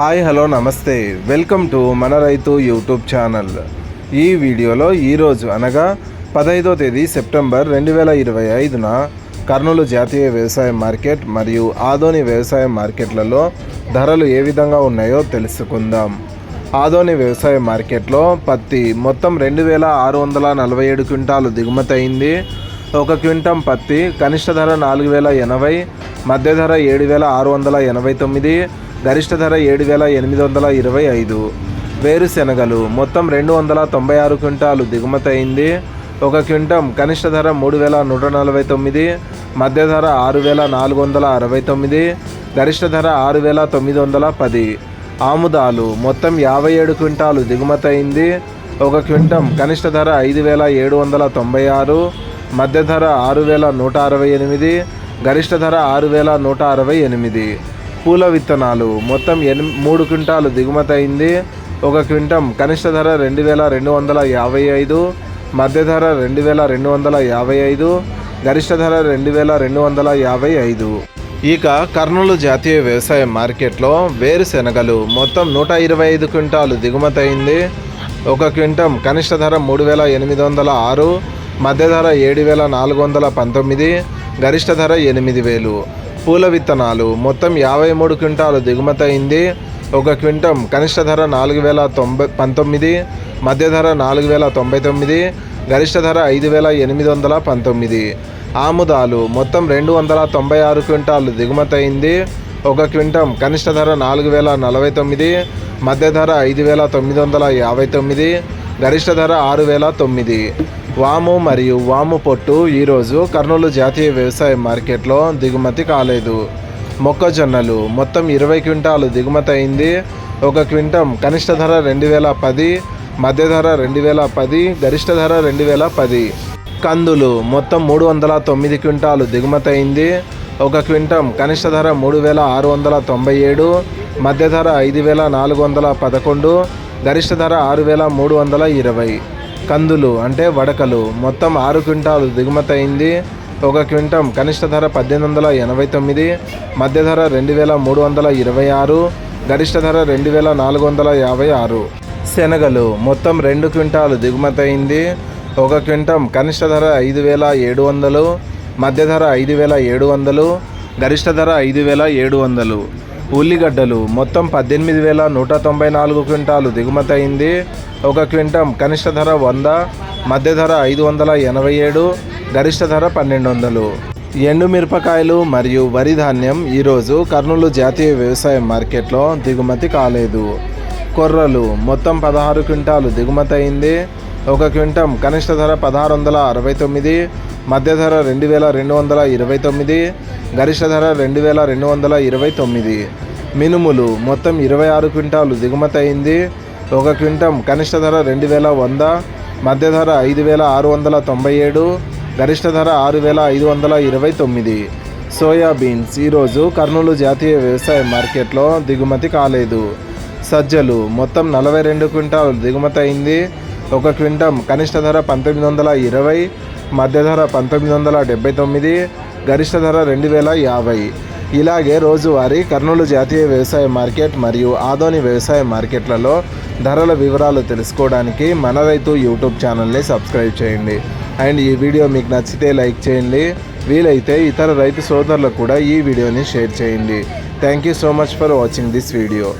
Hi hello నమస్తే. Welcome to మన రైతు యూట్యూబ్ ఛానల్. ఈ వీడియోలో ఈరోజు అనగా పదహైదో తేదీ సెప్టెంబర్ రెండు వేల ఇరవై ఐదున కర్నూలు జాతీయ వ్యవసాయ మార్కెట్ మరియు ఆదోని వ్యవసాయ మార్కెట్లలో ధరలు ఏ విధంగా ఉన్నాయో తెలుసుకుందాం. ఆదోని వ్యవసాయ మార్కెట్లో పత్తి మొత్తం రెండు వేల ఆరు వందల నలభై ఏడు క్వింటాలు దిగుమతి అయింది. ఒక క్వింటం పత్తి కనిష్ట ధర నాలుగు వేల ఎనభై మధ్య ధర ఏడు వేల ఆరు వందల ఎనభై తొమ్మిది గరిష్ట ధర ఏడు వేల ఎనిమిది వందల ఇరవై ఐదు. వేరుశెనగలు మొత్తం రెండు వందల తొంభై ఆరు క్వింటాలు దిగుమతి అయింది. ఒక క్వింటం కనిష్ట ధర మూడు వేల నూట నలభై తొమ్మిది. మధ్య ధర ఆరు వేల నాలుగు వందల అరవై తొమ్మిది. గరిష్ట ధర ఆరు వేల తొమ్మిది వందల పది. ఆముదాలు మొత్తం యాభై ఏడు క్వింటాలు దిగుమతి అయింది. ఒక క్వింటం కనిష్ట ధర ఐదు వేల ఏడు వందల తొంభై ఆరు. మధ్య ధర ఆరు వేల నూట అరవై ఎనిమిది. గరిష్ట ధర ఆరు వేల నూట అరవై ఎనిమిది. పూల విత్తనాలు. మొత్తం ఎని మూడు క్వింటాలు దిగుమతి అయింది. ఒక క్వింటం కనిష్ట ధర రెండు వేల రెండు వందల యాభై ఐదు మధ్య ధర రెండు వేల రెండు వందల యాభై ఐదు గరిష్ట ధర రెండు వేల రెండు వందల యాభై ఐదు. ఇక కర్నూలు జాతీయ వ్యవసాయ మార్కెట్లో వేరుశెనగలు మొత్తం నూట ఇరవై ఐదు క్వింటాలు దిగుమతి అయింది. ఒక క్వింటం కనిష్ట ధర మూడు వేల ఎనిమిది వందల ఆరు మధ్య ధర ఏడు వేల నాలుగు వందల పంతొమ్మిది గరిష్ట ధర ఎనిమిది వేలు. పూల విత్తనాలు. మొత్తం యాభై మూడు క్వింటాలు దిగుమతి అయింది. ఒక క్వింటం కనిష్ట ధర నాలుగు వేల తొంభై పంతొమ్మిది మధ్య ధర నాలుగు వేల తొంభై తొమ్మిది గరిష్ట ధర ఐదు వేల ఎనిమిది వందల పంతొమ్మిది. ఆముదాలు మొత్తం రెండు వందల తొంభై ఆరు క్వింటాలు దిగుమతి అయింది. ఒక క్వింటం కనిష్ట ధర నాలుగు వేల నలభై తొమ్మిది మధ్య ధర ఐదు వేల తొమ్మిది వందల యాభై తొమ్మిది గరిష్ట ధర ఆరు వేల తొమ్మిది. వాము మరియు వాము పొట్టు ఈరోజు కర్నూలు జాతీయ వ్యవసాయ మార్కెట్లో దిగుమతి కాలేదు. మొక్కజొన్నలు మొత్తం ఇరవై క్వింటాలు దిగుమతి అయింది. ఒక క్వింటం కనిష్ట ధర రెండు వేల పది మధ్య ధర రెండు వేల పది గరిష్ట ధర రెండు వేల పది. కందులు మొత్తం మూడు వందల తొమ్మిది క్వింటాలు దిగుమతి అయింది. ఒక క్వింటం కనిష్ట ధర మూడు వేల ఆరు వందల తొంభై ఏడు మధ్య ధర ఐదు వేల నాలుగు వందల పదకొండు గరిష్ట ధర ఆరు వేల మూడు వందల ఇరవై. కందులు అంటే వడకలు. మొత్తం ఆరు క్వింటాలు దిగుమతి అయింది ఒక క్వింటం కనిష్ట ధర పద్దెనిమిది వందల ఎనభై తొమ్మిది మధ్య ధర రెండు వేల మూడు వందల ఇరవై ఆరు గరిష్ట ధర రెండు వేల నాలుగు వందల యాభై ఆరు. శనగలు మొత్తం రెండు క్వింటాలు దిగుమతి అయింది ఒక క్వింటం కనిష్ట ధర ఐదు వేల ఏడు వందలు మధ్య ధర ఐదు వేల ఏడు వందలు గరిష్ట ధర ఐదు వేల ఏడు వందలు. ఉల్లిగడ్డలు మొత్తం పద్దెనిమిది వేల నూట తొంభై నాలుగు క్వింటాలు దిగుమతి అయింది. ఒక క్వింటం కనిష్ట ధర వంద మధ్య ధర ఐదు వందల ఎనభై ఏడు గరిష్ట ధర పన్నెండు వందలు. ఎండు మిరపకాయలు మరియు వరి ధాన్యం ఈరోజు కర్నూలు జాతీయ వ్యవసాయ మార్కెట్లో దిగుమతి కాలేదు. కొర్రలు మొత్తం పదహారు క్వింటాలు దిగుమతి అయింది. ఒక క్వింటం కనిష్ట ధర పదహారు వందల అరవై తొమ్మిది మధ్య ధర రెండు వేల రెండు వందల ఇరవై తొమ్మిది గరిష్ట ధర రెండు వేల రెండు వందల ఇరవై తొమ్మిది. మినుములు మొత్తం ఇరవై ఆరు క్వింటాలు దిగుమతి అయింది. ఒక క్వింటం కనిష్ట ధర రెండు వేల వంద మధ్య ధర ఐదు వేల ఆరు వందల తొంభై ఏడు గరిష్ట ధర ఆరు వేల ఐదు వందల ఇరవై తొమ్మిది. సోయాబీన్స్ ఈరోజు కర్నూలు జాతీయ వ్యవసాయ మార్కెట్లో దిగుమతి కాలేదు. సజ్జలు మొత్తం నలభై రెండు క్వింటాలు దిగుమతి అయింది. ఒక క్వింటం కనిష్ట ధర పంతొమ్మిది వందల ఇరవై మధ్య ధర పంతొమ్మిది వందల డెబ్బై తొమ్మిది గరిష్ట ధర రెండు వేల యాభై. ఇలాగే రోజువారీ కర్నూలు జాతీయ వ్యవసాయ మార్కెట్ మరియు ఆదోని వ్యవసాయ మార్కెట్లలో ధరల వివరాలు తెలుసుకోవడానికి మన రైతు యూట్యూబ్ ఛానల్ని సబ్స్క్రైబ్ చేయండి. అండ్ ఈ వీడియో మీకు నచ్చితే లైక్ చేయండి. వీలైతే ఇతర రైతు సోదరులకు కూడా ఈ వీడియోని షేర్ చేయండి. Thank you so much for watching this video.